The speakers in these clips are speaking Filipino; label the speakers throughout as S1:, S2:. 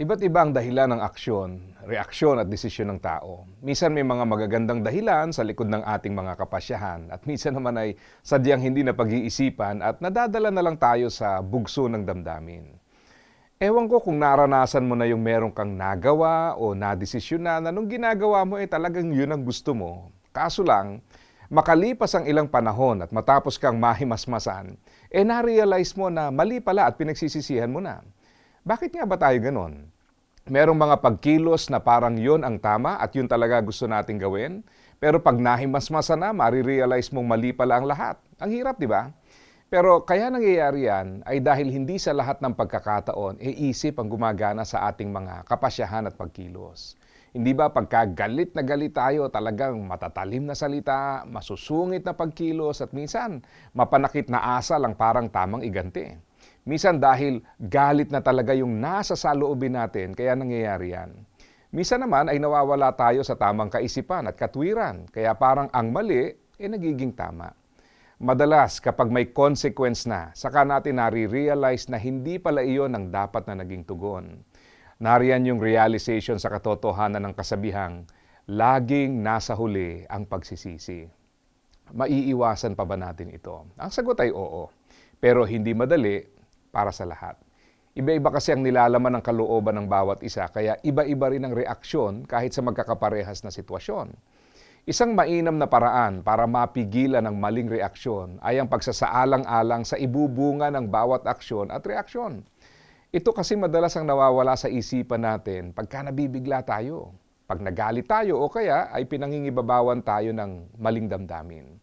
S1: Iba't iba ang dahilan ng aksyon, reaksyon at desisyon ng tao. Minsan may mga magagandang dahilan sa likod ng ating mga kapasyahan at minsan naman ay sadyang hindi na pag-iisipan at nadadala na lang tayo sa bugso ng damdamin. Ewan ko kung naranasan mo na yung meron kang nagawa o nadesisyonan na nung ginagawa mo eh talagang yun ang gusto mo. Kaso lang, makalipas ang ilang panahon at matapos kang mahimasmasan, eh na-realize mo na mali pala at pinagsisisihan mo na. Bakit nga ba tayo ganon? Merong mga pagkilos na parang yon ang tama at yun talaga gusto nating gawin. Pero pag nahimasmasa na, marirealize mong mali pala ang lahat. Ang hirap, di ba? Pero kaya nangyayari yan ay dahil hindi sa lahat ng pagkakataon, e isip ang gumagana sa ating mga kapasyahan at pagkilos. Hindi ba pagka galit na galit tayo, talagang matatalim na salita, masusungit na pagkilos at minsan mapanakit na asa lang parang tamang iganti. Minsan dahil galit na talaga yung nasa saloobin natin, kaya nangyayari yan. Minsan naman ay nawawala tayo sa tamang kaisipan at katwiran, kaya parang ang mali ay nagiging tama. Madalas kapag may consequence na, saka natin nare-realize na hindi pala iyon ang dapat na naging tugon. Nariyan yung realization sa katotohanan ng kasabihang, laging nasa huli ang pagsisisi. Maiiwasan pa ba natin ito? Ang sagot ay oo, pero hindi madali para sa lahat. Iba-iba kasi ang nilalaman ng kalooban ng bawat isa, kaya iba-iba rin ang reaksyon kahit sa magkakaparehas na sitwasyon. Isang mainam na paraan para mapigilan ang maling reaksyon ay ang pagsasaalang-alang sa ibubunga ng bawat aksyon at reaksyon. Ito kasi madalas ang nawawala sa isipan natin pagka nabibigla tayo. Pag nagalit tayo o kaya ay pinangingibabawan tayo ng maling damdamin.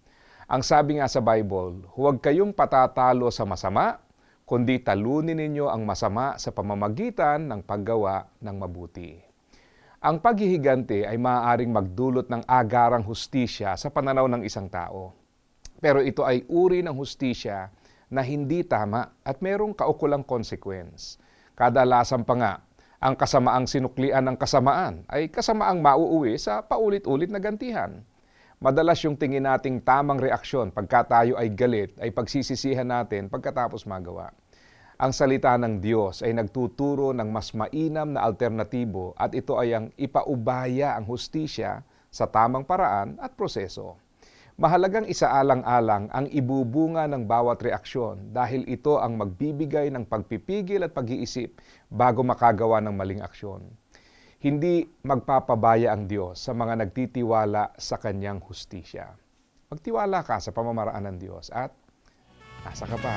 S1: Ang sabi nga sa Bible, huwag kayong patatalo sa masama, kundi talunin ninyo ang masama sa pamamagitan ng paggawa ng mabuti. Ang paghihigante ay maaaring magdulot ng agarang hustisya sa pananaw ng isang tao. Pero ito ay uri ng hustisya na hindi tama at merong kaukulang consequence. Kadalasan pa nga, ang kasamaang sinuklian ng kasamaan ay kasamaang mauuwi sa paulit-ulit na gantihan. Madalas yung tingin nating tamang reaksyon pagka tayo ay galit ay pagsisisihan natin pagkatapos magawa. Ang salita ng Diyos ay nagtuturo ng mas mainam na alternatibo at ito ay ang ipaubaya ang hustisya sa tamang paraan at proseso. Mahalagang isaalang-alang ang ibubunga ng bawat reaksyon dahil ito ang magbibigay ng pagpipigil at pag-iisip bago makagawa ng maling aksyon. Hindi magpapabaya ang Diyos sa mga nagtitiwala sa kanyang hustisya. Magtiwala ka sa pamamaraan ng Diyos at nasa ka pa.